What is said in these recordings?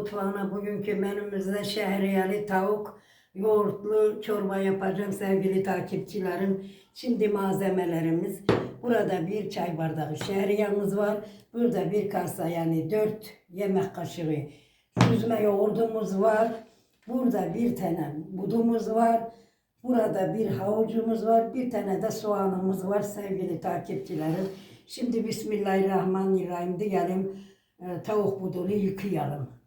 mutfağına bugünkü menümüzde şehriyeli tavuk, yoğurtlu çorba yapacağım sevgili takipçilerim. Şimdi malzemelerimiz. Burada bir çay bardağı şehriyemiz var. Burada bir kasa yani dört yemek kaşığı süzme yoğurdumuz var. Burada bir tane budumuz var. Burada bir havucumuz var. Bir tane de soğanımız var sevgili takipçilerim. Şimdi Bismillahirrahmanirrahim diyelim. e, tavuk budunu yıkayalım.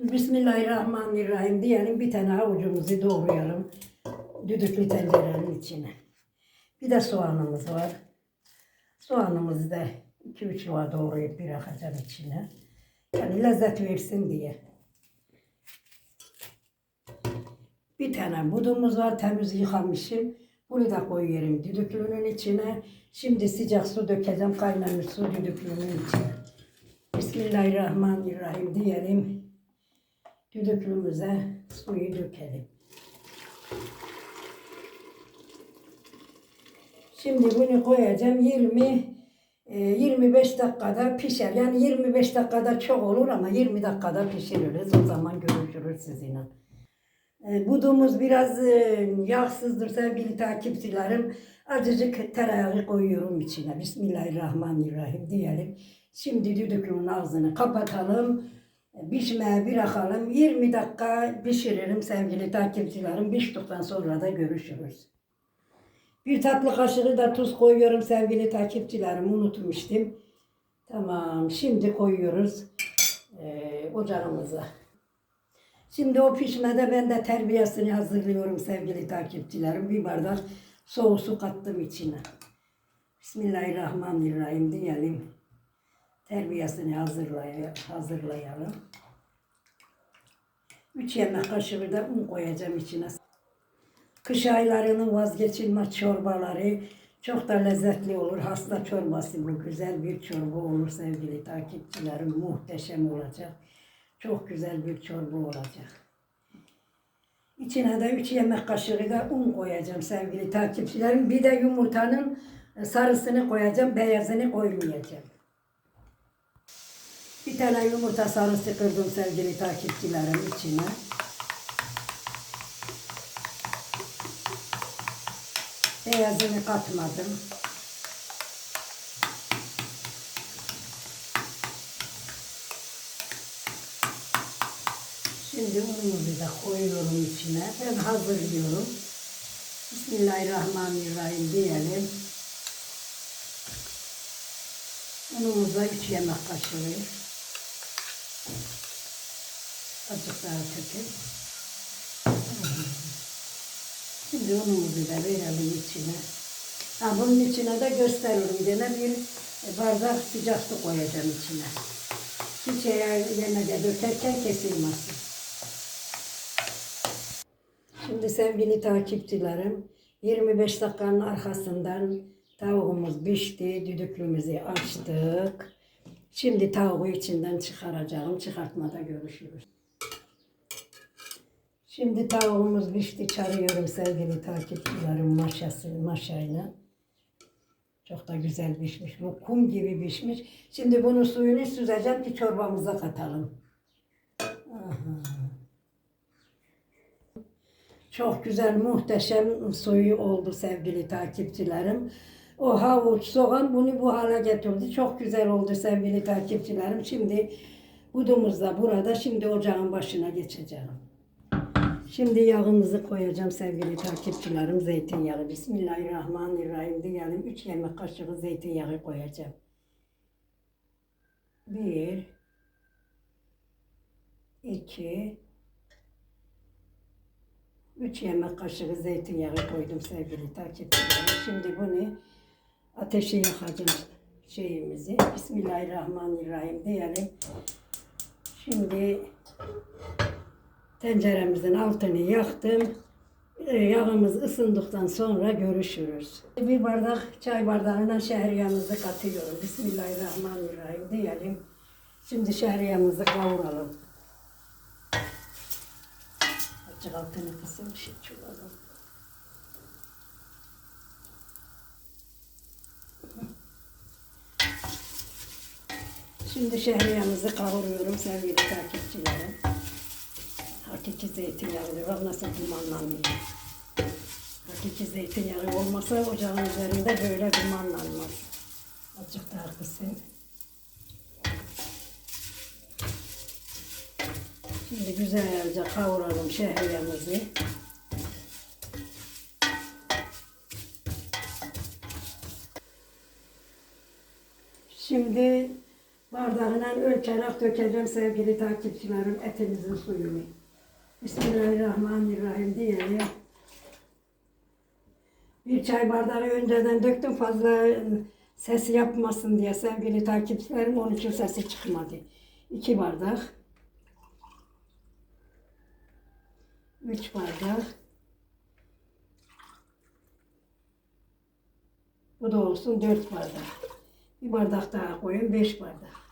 Bismillahirrahmanirrahim diyelim. Bir tane havucumuzu doğrayalım. Düdüklü tencerenin içine. Bir de soğanımız var. Soğanımızı da 2-3 yuva doğrayıp bırakacağım içine. Yani lezzet versin diye. Bir tane budumuz var temiz yıkamışım. Bunu da koyuyorum düdüklünün içine. Şimdi sıcak su dökeceğim kaynamış su düdüklünün içine. Bismillahirrahmanirrahim diyelim. Düdüklümüze suyu dökelim. Şimdi bunu koyacağım 20 e, 25 dakikada pişer. Yani 25 dakikada çok olur ama 20 dakikada pişiririz. O zaman görüşürüz sizinle. E, Budumuz biraz e, yağsızdır sevgili takipçilerim. Azıcık tereyağı koyuyorum içine. Bismillahirrahmanirrahim diyelim. Şimdi düdüklünün ağzını kapatalım. Pişmeye bırakalım. 20 dakika pişiririm sevgili takipçilerim. Piştikten sonra da görüşürüz. Bir tatlı kaşığı da tuz koyuyorum sevgili takipçilerim. Unutmuştum. Tamam. Şimdi koyuyoruz e, ocağımıza. Şimdi o pişmede ben de terbiyesini hazırlıyorum sevgili takipçilerim. Bir bardak soğuk su kattım içine. Bismillahirrahmanirrahim diyelim. Terbiyesini hazırlay hazırlayalım. 3 yemek kaşığı da un koyacağım içine. Kış aylarının vazgeçilmez çorbaları çok da lezzetli olur. Hasta çorbası bu. Güzel bir çorba olur sevgili takipçilerim. Muhteşem olacak. Çok güzel bir çorba olacak. İçine de 3 yemek kaşığı da un koyacağım sevgili takipçilerim. Bir de yumurtanın sarısını koyacağım, beyazını koymayacağım. Tane yumurta sarısı kırdım sevgili takipçilerim içine. Beyazını katmadım. Şimdi unumuzu da koyuyorum içine. Ben hazırlıyorum. Bismillahirrahmanirrahim diyelim. Unumuza 3 yemek kaşığı. Azıcık daha köpük. Şimdi unumuzu da verelim içine. Ha, bunun içine de gösteriyorum. Gene bir bardak sıcak su koyacağım içine. Hiç eğer yemeğe dökerken kesilmesin. Şimdi sevgili takipçilerim 25 dakikanın arkasından tavuğumuz pişti. Düdüklümüzü açtık. Şimdi tavuğu içinden çıkaracağım. Çıkartmada görüşürüz. Şimdi tavuğumuz pişti. Çarıyorum sevgili takipçilerim maşası, maşayla. Çok da güzel pişmiş. Lokum gibi pişmiş. Şimdi bunun suyunu süzeceğim ki çorbamıza katalım. Aha. Çok güzel, muhteşem suyu oldu sevgili takipçilerim. O havuç, soğan bunu bu hale getirdi. Çok güzel oldu sevgili takipçilerim. Şimdi budumuz da burada. Şimdi ocağın başına geçeceğim. Şimdi yağımızı koyacağım sevgili takipçilerim. Zeytinyağı. Bismillahirrahmanirrahim diyelim. 3 yemek kaşığı zeytinyağı koyacağım. Bir, iki, üç yemek kaşığı zeytinyağı koydum sevgili takipçilerim. Şimdi bunu ateşe yakacağım şeyimizi. Bismillahirrahmanirrahim diyelim. Şimdi tenceremizin altını yaktım. Ee, Yağımız ısındıktan sonra görüşürüz. Bir bardak çay bardağına şehriyamızı katıyorum. Bismillahirrahmanirrahim diyelim. Şimdi şehriyamızı kavuralım. Azıcık altını kısın şey çuvalım. Şimdi şehriyamızı kavuruyorum sevgili takipçilerim. Hakiki zeytinyağı. Bak nasıl dumanlanıyor. Hakiki zeytinyağı olmasa ocağın üzerinde böyle dumanlanmaz. Azıcık daha kısayım. Şimdi güzelce kavuralım şehriyamızı. Şimdi bardağına ölçerek dökeceğim sevgili takipçilerim etimizin suyunu. Bismillahirrahmanirrahim diyelim. Bir çay bardağı önceden döktüm fazla ses yapmasın diye sevgili takipçilerim onun için sesi çıkmadı. İki bardak. Üç bardak. Bu da olsun dört bardak. Bir bardak daha koyun beş bardak.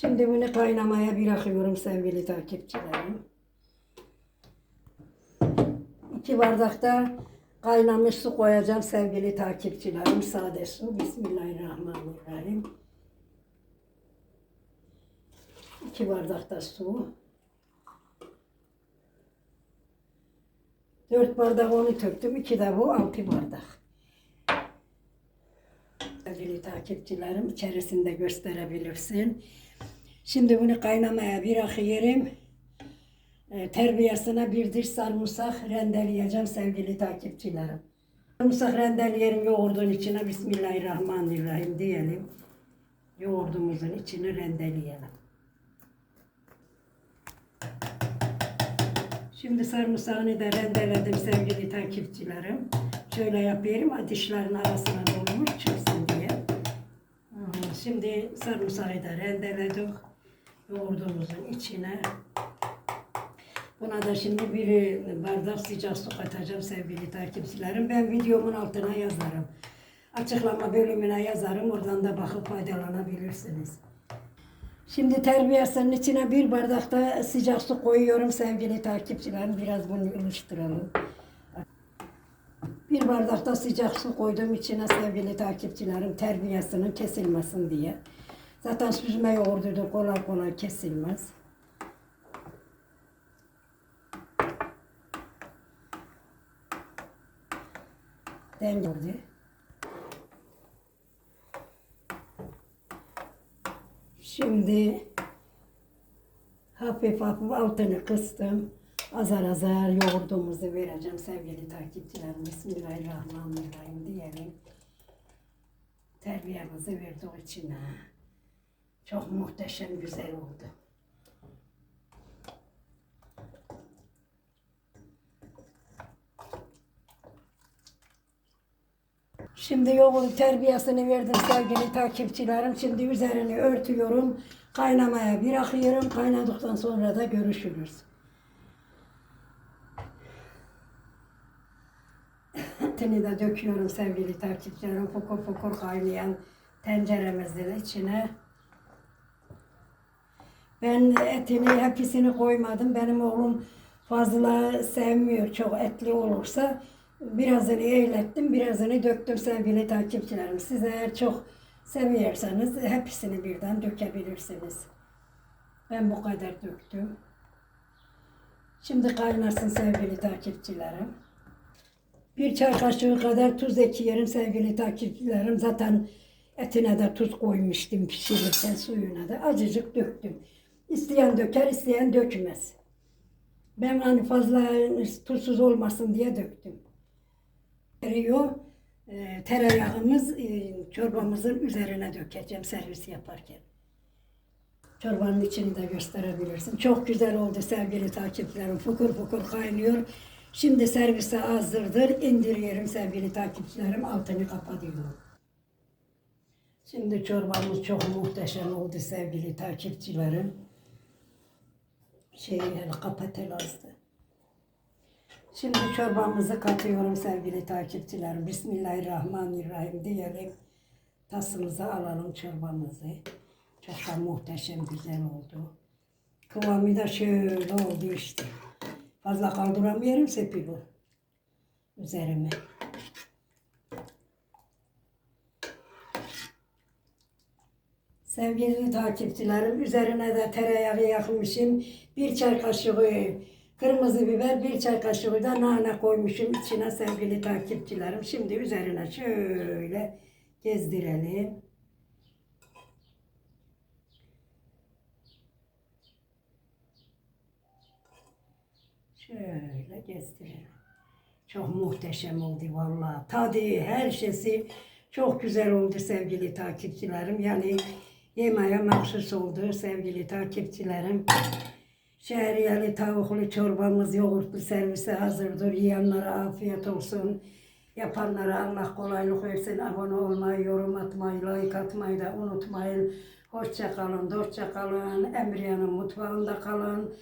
Şimdi bunu kaynamaya bırakıyorum sevgili takipçilerim. İki bardak da kaynamış su koyacağım sevgili takipçilerim. Sade su. Bismillahirrahmanirrahim. İki bardak da su. Dört bardak onu töktüm. iki de bu altı bardak. Sevgili takipçilerim içerisinde gösterebilirsin. Şimdi bunu kaynamaya bırakıyorum. E, terbiyesine bir diş sarımsak rendeleyeceğim sevgili takipçilerim. Sarımsak rendeleyelim yoğurdun içine Bismillahirrahmanirrahim diyelim. Yoğurdumuzun içini rendeleyelim. Şimdi sarımsağını da rendeledim sevgili takipçilerim. Şöyle yapıyorum dişlerin arasına dolmuş çıksın diye. Şimdi sarımsağı da rendeledik yoğurdumuzun içine. Buna da şimdi bir bardak sıcak su katacağım sevgili takipçilerim. Ben videomun altına yazarım. Açıklama bölümüne yazarım. Oradan da bakıp faydalanabilirsiniz. Şimdi terbiyesinin içine bir bardak da sıcak su koyuyorum sevgili takipçilerim. Biraz bunu ılıştıralım. Bir bardak da sıcak su koydum içine sevgili takipçilerim. Terbiyesinin kesilmesin diye. Zaten süzme yoğurdu da kolay kolay kesilmez. Dengeli. Şimdi hafif hafif altını kıstım. Azar azar yoğurdumuzu vereceğim sevgili takipçilerim. Bismillahirrahmanirrahim diyelim. Terbiyemizi verdik içine. Çok muhteşem güzel oldu. Şimdi yoğun terbiyesini verdim sevgili takipçilerim. Şimdi üzerini örtüyorum. Kaynamaya bırakıyorum. Kaynadıktan sonra da görüşürüz. Etini de döküyorum sevgili takipçilerim. Fokur fokur kaynayan tenceremizin içine. Ben etini hepsini koymadım. Benim oğlum fazla sevmiyor çok etli olursa. Birazını eğlettim, birazını döktüm sevgili takipçilerim. Siz eğer çok seviyorsanız hepsini birden dökebilirsiniz. Ben bu kadar döktüm. Şimdi kaynasın sevgili takipçilerim. Bir çay kaşığı kadar tuz ekleyelim sevgili takipçilerim. Zaten etine de tuz koymuştum pişirirken suyuna da azıcık döktüm. İsteyen döker, isteyen dökmez. Ben hani fazla tuzsuz olmasın diye döktüm. Eriyor. E, tereyağımız e, çorbamızın üzerine dökeceğim servis yaparken. Çorbanın içini de gösterebilirsin. Çok güzel oldu sevgili takipçilerim. Fukur fukur kaynıyor. Şimdi servise hazırdır. İndiriyorum sevgili takipçilerim. Altını kapatıyorum. Şimdi çorbamız çok muhteşem oldu sevgili takipçilerim. Şey yani kapatılazdı. Şimdi çorbamızı katıyorum sevgili takipçilerim. Bismillahirrahmanirrahim diyelim. Tasımıza alalım çorbamızı. Çok da muhteşem güzel oldu. Kıvamı da şöyle oldu işte. Fazla kaldıramıyorum sepili üzerime. Sevgili takipçilerim, üzerine de tereyağı yakmışım. Bir çay kaşığı kırmızı biber, bir çay kaşığı da nane koymuşum içine sevgili takipçilerim. Şimdi üzerine şöyle gezdirelim. Şöyle gezdirelim. Çok muhteşem oldu vallahi. Tadı, her şeysi çok güzel oldu sevgili takipçilerim. Yani yemeğe mahsus oldu sevgili takipçilerim. Şehriyeli tavuklu çorbamız yoğurtlu servise hazırdır. Yiyenlere afiyet olsun. Yapanlara Allah kolaylık versin. Abone olmayı, yorum atmayı, like atmayı da unutmayın. Hoşça kalın, dostça kalın. Emriye'nin mutfağında kalın.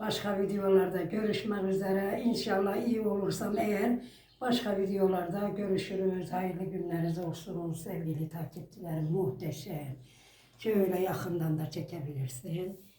Başka videolarda görüşmek üzere. İnşallah iyi olursam eğer başka videolarda görüşürüz. Hayırlı günleriniz olsun sevgili takipçilerim. Muhteşem. Şöyle yakından da çekebilirsin.